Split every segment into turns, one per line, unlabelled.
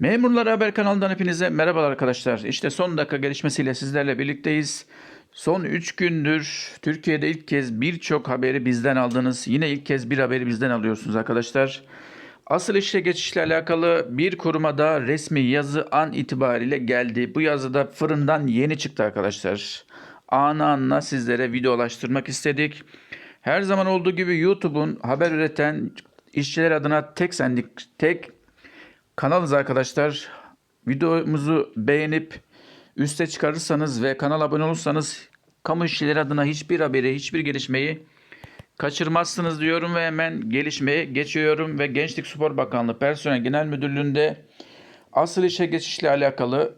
Memurlar Haber kanalından hepinize merhabalar arkadaşlar. İşte son dakika gelişmesiyle sizlerle birlikteyiz. Son 3 gündür Türkiye'de ilk kez birçok haberi bizden aldınız. Yine ilk kez bir haberi bizden alıyorsunuz arkadaşlar. Asıl işe geçişle alakalı bir kurumada resmi yazı an itibariyle geldi. Bu yazı da fırından yeni çıktı arkadaşlar. Anı anına sizlere videolaştırmak istedik. Her zaman olduğu gibi YouTube'un haber üreten işçiler adına tek sendik, tek kanalız arkadaşlar. Videomuzu beğenip üste çıkarırsanız ve kanala abone olursanız kamu işçileri adına hiçbir haberi, hiçbir gelişmeyi kaçırmazsınız diyorum ve hemen gelişmeye geçiyorum ve Gençlik Spor Bakanlığı Personel Genel Müdürlüğü'nde asıl işe geçişle alakalı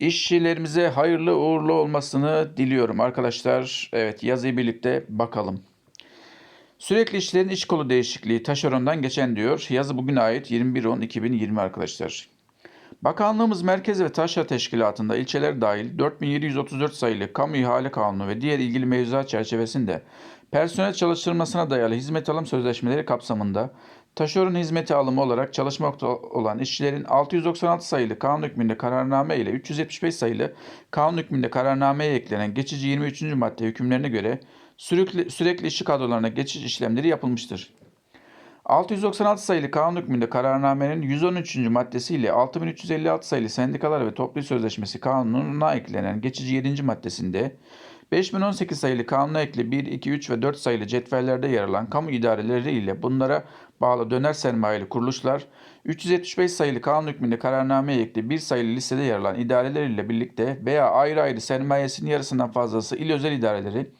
işçilerimize hayırlı uğurlu olmasını diliyorum arkadaşlar. Evet yazıyı birlikte bakalım. Sürekli işlerin iş kolu değişikliği taşerondan geçen diyor. Yazı bugüne ait 21.10.2020 arkadaşlar. Bakanlığımız Merkez ve Taşra Teşkilatı'nda ilçeler dahil 4734 sayılı kamu ihale kanunu ve diğer ilgili mevzuat çerçevesinde personel çalıştırılmasına dayalı hizmet alım sözleşmeleri kapsamında taşeron hizmeti alımı olarak çalışmakta olan işçilerin 696 sayılı kanun hükmünde kararname ile 375 sayılı kanun hükmünde kararnameye eklenen geçici 23. madde hükümlerine göre sürekli, sürekli işçi kadrolarına geçiş işlemleri yapılmıştır. 696 sayılı kanun hükmünde kararnamenin 113. maddesiyle 6356 sayılı sendikalar ve toplu sözleşmesi kanununa eklenen geçici 7. maddesinde 5018 sayılı kanuna ekli 1, 2, 3 ve 4 sayılı cetvellerde yer alan kamu idareleri ile bunlara bağlı döner sermayeli kuruluşlar, 375 sayılı kanun hükmünde kararnameye ekli 1 sayılı listede yer alan idareler ile birlikte veya ayrı ayrı sermayesinin yarısından fazlası il özel idareleri,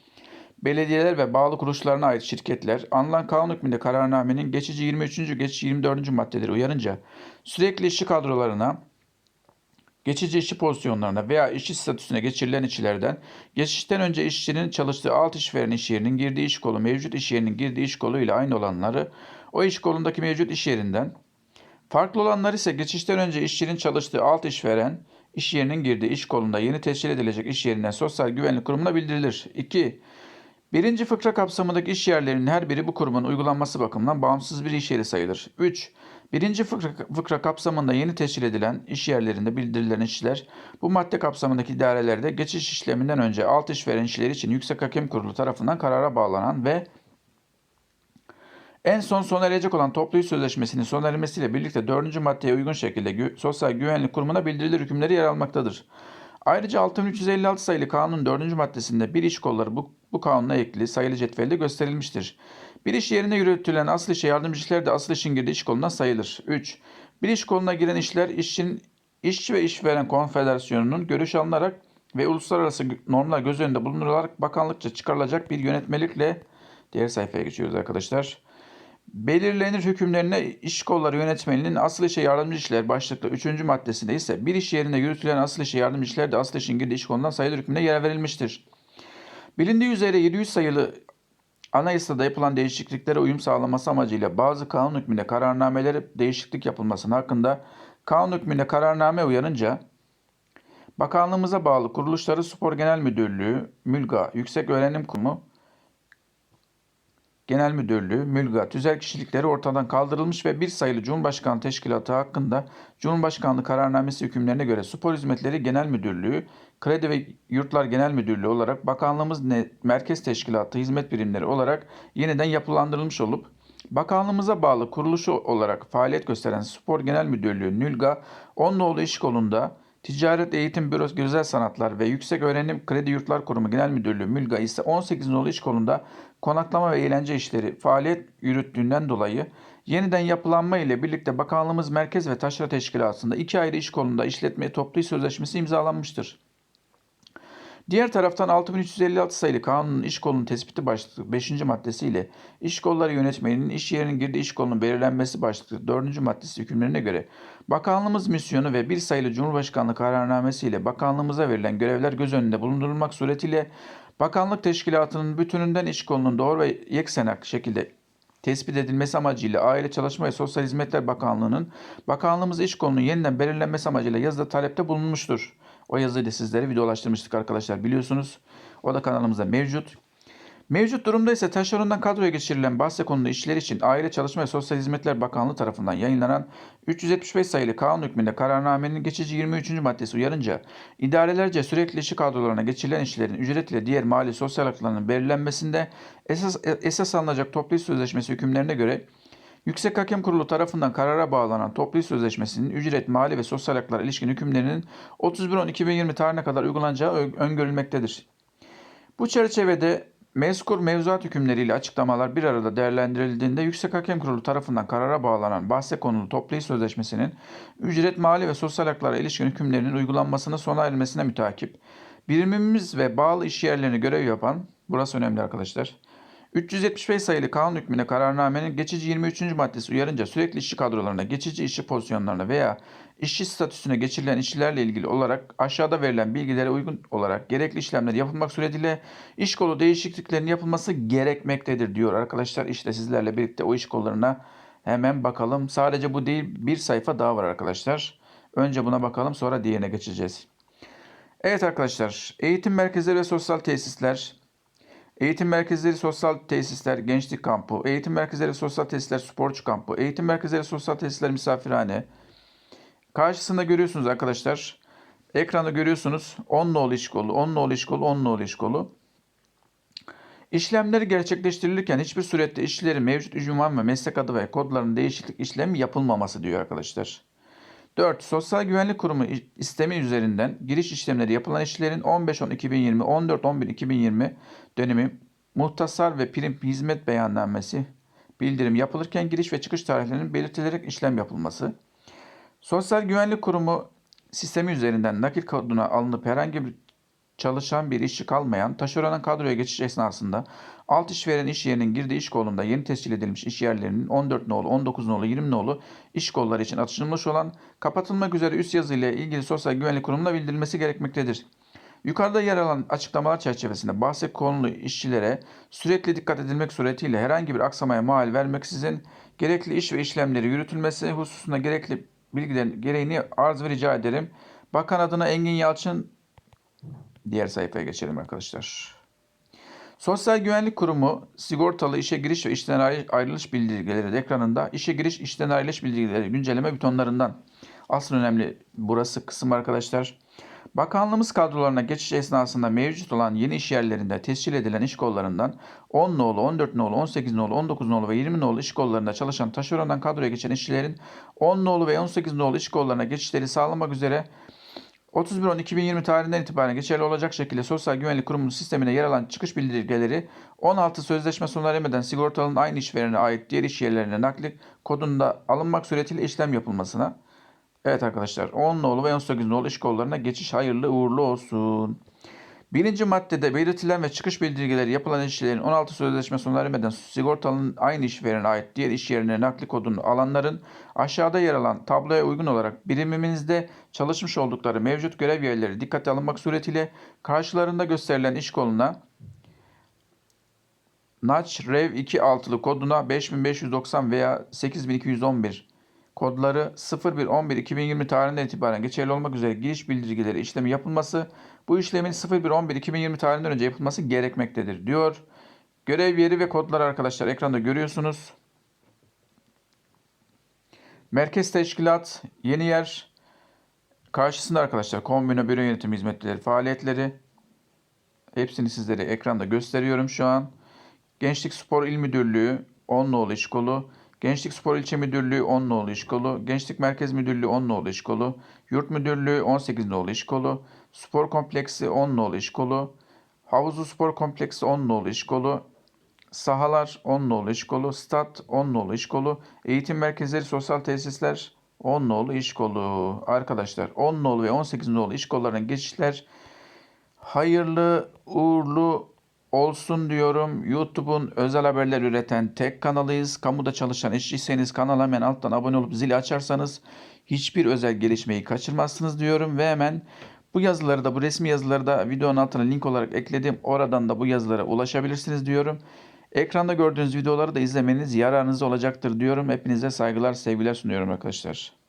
belediyeler ve bağlı kuruluşlarına ait şirketler anılan kanun hükmünde kararnamenin geçici 23. geçici 24. maddeleri uyarınca sürekli işçi kadrolarına geçici işçi pozisyonlarına veya işçi statüsüne geçirilen işçilerden geçişten önce işçinin çalıştığı alt işveren iş yerinin girdiği iş kolu mevcut iş yerinin girdiği iş kolu ile aynı olanları o iş kolundaki mevcut iş yerinden farklı olanlar ise geçişten önce işçinin çalıştığı alt işveren iş yerinin girdiği iş kolunda yeni teşkil edilecek iş yerinden sosyal güvenlik kurumuna bildirilir. 2. Birinci fıkra kapsamındaki iş yerlerinin her biri bu kurumun uygulanması bakımından bağımsız bir iş yeri sayılır. 3. Birinci fıkra, fıkra kapsamında yeni teşkil edilen iş yerlerinde bildirilen işçiler bu madde kapsamındaki idarelerde geçiş işleminden önce alt işveren işçiler için Yüksek Hakem Kurulu tarafından karara bağlanan ve en son sona erecek olan toplu iş sözleşmesinin sona ermesiyle birlikte 4. maddeye uygun şekilde gü- Sosyal Güvenlik Kurumu'na bildirilir hükümleri yer almaktadır. Ayrıca 6356 sayılı kanunun 4. maddesinde bir iş kolları bu, bu kanuna ekli sayılı cetvelde gösterilmiştir. Bir iş yerine yürütülen asıl işe yardımcı işler de asıl işin girdiği iş kolundan sayılır. 3. Bir iş koluna giren işler işçinin işçi ve işveren konfederasyonunun görüş alınarak ve uluslararası normlar göz önünde bulundurularak bakanlıkça çıkarılacak bir yönetmelikle diğer sayfaya geçiyoruz arkadaşlar. Belirlenir hükümlerine iş kolları yönetmeliğinin asıl işe yardımcı işler başlıklı 3. maddesinde ise bir iş yerinde yürütülen asıl işe yardımcı işler de asıl işin girdiği iş kolundan sayılır hükmüne yer verilmiştir. Bilindiği üzere 700 sayılı Anayasada yapılan değişikliklere uyum sağlaması amacıyla bazı kanun hükmünde kararnamelere değişiklik yapılmasının hakkında kanun hükmünde kararname uyarınca Bakanlığımıza bağlı kuruluşları Spor Genel Müdürlüğü, MÜLGA, Yüksek Öğrenim Kurumu, Genel Müdürlüğü, Mülga, tüzel kişilikleri ortadan kaldırılmış ve bir sayılı Cumhurbaşkanı Teşkilatı hakkında Cumhurbaşkanlığı kararnamesi hükümlerine göre Spor Hizmetleri Genel Müdürlüğü, Kredi ve Yurtlar Genel Müdürlüğü olarak Bakanlığımız Merkez Teşkilatı hizmet birimleri olarak yeniden yapılandırılmış olup Bakanlığımıza bağlı kuruluşu olarak faaliyet gösteren Spor Genel Müdürlüğü NÜLGA, Onluoğlu İş Kolu'nda Ticaret Eğitim Bürosu Güzel Sanatlar ve Yüksek Öğrenim Kredi Yurtlar Kurumu Genel Müdürlüğü MÜLGA ise 18 nolu iş kolunda konaklama ve eğlence işleri faaliyet yürüttüğünden dolayı yeniden yapılanma ile birlikte Bakanlığımız Merkez ve Taşra Teşkilatı'nda iki ayrı iş kolunda işletme toplu sözleşmesi imzalanmıştır. Diğer taraftan 6356 sayılı kanunun iş kolunun tespiti başlıklı 5. maddesiyle iş kolları yönetmeliğinin iş yerinin girdiği iş kolunun belirlenmesi başlıklı 4. maddesi hükümlerine göre bakanlığımız misyonu ve bir sayılı Cumhurbaşkanlığı kararnamesiyle bakanlığımıza verilen görevler göz önünde bulundurulmak suretiyle bakanlık teşkilatının bütününden iş kolunun doğru ve yeksenak şekilde tespit edilmesi amacıyla Aile Çalışma ve Sosyal Hizmetler Bakanlığı'nın bakanlığımız iş kolunun yeniden belirlenmesi amacıyla yazıda talepte bulunmuştur. O yazıyı da sizlere videolaştırmıştık arkadaşlar biliyorsunuz. O da kanalımızda mevcut. Mevcut durumda ise taşerondan kadroya geçirilen bahse konulu işler için Aile Çalışma ve Sosyal Hizmetler Bakanlığı tarafından yayınlanan 375 sayılı kanun hükmünde kararnamenin geçici 23. maddesi uyarınca idarelerce sürekli işçi kadrolarına geçirilen işçilerin ücret ile diğer mali sosyal haklarının belirlenmesinde esas, esas alınacak toplu iş sözleşmesi hükümlerine göre Yüksek Hakem Kurulu tarafından karara bağlanan toplu iş sözleşmesinin ücret, mali ve sosyal haklara ilişkin hükümlerinin 31.10.2020 tarihine kadar uygulanacağı öngörülmektedir. Bu çerçevede mezkur mevzuat hükümleriyle açıklamalar bir arada değerlendirildiğinde Yüksek Hakem Kurulu tarafından karara bağlanan bahse konulu toplu iş sözleşmesinin ücret, mali ve sosyal haklara ilişkin hükümlerinin uygulanmasına sona ermesine mütakip birimimiz ve bağlı iş yerlerini görev yapan, burası önemli arkadaşlar, 375 sayılı kanun hükmüne kararnamenin geçici 23. maddesi uyarınca sürekli işçi kadrolarına, geçici işçi pozisyonlarına veya işçi statüsüne geçirilen işçilerle ilgili olarak aşağıda verilen bilgilere uygun olarak gerekli işlemler yapılmak suretiyle iş kolu değişikliklerinin yapılması gerekmektedir diyor arkadaşlar. İşte sizlerle birlikte o iş kollarına hemen bakalım. Sadece bu değil bir sayfa daha var arkadaşlar. Önce buna bakalım sonra diğerine geçeceğiz. Evet arkadaşlar eğitim merkezleri ve sosyal tesisler Eğitim merkezleri sosyal tesisler gençlik kampı, eğitim merkezleri sosyal tesisler sporcu kampı, eğitim merkezleri sosyal tesisler misafirhane. Karşısında görüyorsunuz arkadaşlar. Ekranda görüyorsunuz 10 nolu iş kolu, 10 nolu iş kolu, 10 nolu iş kolu. İşlemleri gerçekleştirilirken hiçbir surette işçilerin mevcut ünvan ve meslek adı ve kodlarının değişiklik işlemi yapılmaması diyor arkadaşlar. 4. Sosyal Güvenlik Kurumu istemi üzerinden giriş işlemleri yapılan işçilerin 15-10-2020, 14-11-2020 dönemi muhtasar ve prim hizmet beyannamesi bildirim yapılırken giriş ve çıkış tarihlerinin belirtilerek işlem yapılması. Sosyal Güvenlik Kurumu sistemi üzerinden nakil koduna alınıp herhangi bir çalışan bir işçi kalmayan taşeronun kadroya geçiş esnasında alt işveren iş yerinin girdiği iş kolunda yeni tescil edilmiş iş yerlerinin 14 nolu, 19 nolu, 20 nolu iş kolları için atışılmış olan kapatılmak üzere üst yazı ile ilgili Sosyal Güvenlik Kurumu'na bildirilmesi gerekmektedir. Yukarıda yer alan açıklamalar çerçevesinde bahse konulu işçilere sürekli dikkat edilmek suretiyle herhangi bir aksamaya mal vermeksizin gerekli iş ve işlemleri yürütülmesi hususunda gerekli bilgilerin gereğini arz ve rica ederim. Bakan adına Engin Yalçın Diğer sayfaya geçelim arkadaşlar. Sosyal Güvenlik Kurumu sigortalı işe giriş ve işten ayrılış bildirgeleri ekranında işe giriş işten ayrılış bildirgeleri güncelleme butonlarından asıl önemli burası kısım arkadaşlar. Bakanlığımız kadrolarına geçiş esnasında mevcut olan yeni iş yerlerinde tescil edilen iş kollarından 10 nolu, 14 nolu, 18 nolu, 19 nolu ve 20 nolu iş kollarında çalışan taşerondan kadroya geçen işçilerin 10 nolu ve 18 nolu iş kollarına geçişleri sağlamak üzere 31.10.2020 tarihinden itibaren geçerli olacak şekilde Sosyal Güvenlik Kurumu'nun sistemine yer alan çıkış bildirgeleri 16 sözleşme sona ermeden sigortalının aynı işverene ait diğer iş yerlerine nakli kodunda alınmak suretiyle işlem yapılmasına. Evet arkadaşlar 10 nolu ve 18 nolu iş kollarına geçiş hayırlı uğurlu olsun. Birinci maddede belirtilen ve çıkış bildirgeleri yapılan işçilerin 16 sözleşme sona ermeden sigortalının aynı işverene ait diğer iş yerine nakli kodunu alanların aşağıda yer alan tabloya uygun olarak birimimizde çalışmış oldukları mevcut görev yerleri dikkate alınmak suretiyle karşılarında gösterilen iş koluna NAÇ REV 2 altılı koduna 5590 veya 8211 kodları 01.11.2020 tarihinden itibaren geçerli olmak üzere giriş bildirgeleri işlemi yapılması, bu işlemin 01.11.2020 tarihinden önce yapılması gerekmektedir diyor. Görev yeri ve kodları arkadaşlar ekranda görüyorsunuz. Merkez Teşkilat, Yeni Yer, karşısında arkadaşlar kombine büro yönetimi hizmetleri, faaliyetleri. Hepsini sizlere ekranda gösteriyorum şu an. Gençlik Spor İl Müdürlüğü, Onluoğlu İş Kolu, Gençlik Spor İlçe Müdürlüğü 10 nolu iş kolu, Gençlik Merkez Müdürlüğü 10 nolu iş kolu, Yurt Müdürlüğü 18 nolu iş kolu, Spor Kompleksi 10 nolu iş kolu, Havuzlu Spor Kompleksi 10 nolu iş kolu, Sahalar 10 nolu iş kolu, Stat 10 nolu iş kolu, Eğitim Merkezleri Sosyal Tesisler 10 nolu iş kolu. Arkadaşlar 10 nolu ve 18 nolu iş kollarına geçişler hayırlı, uğurlu olsun diyorum. YouTube'un özel haberler üreten tek kanalıyız. Kamuda çalışan işçiyseniz kanala hemen alttan abone olup zili açarsanız hiçbir özel gelişmeyi kaçırmazsınız diyorum. Ve hemen bu yazıları da bu resmi yazıları da videonun altına link olarak ekledim. Oradan da bu yazılara ulaşabilirsiniz diyorum. Ekranda gördüğünüz videoları da izlemeniz yararınız olacaktır diyorum. Hepinize saygılar, sevgiler sunuyorum arkadaşlar.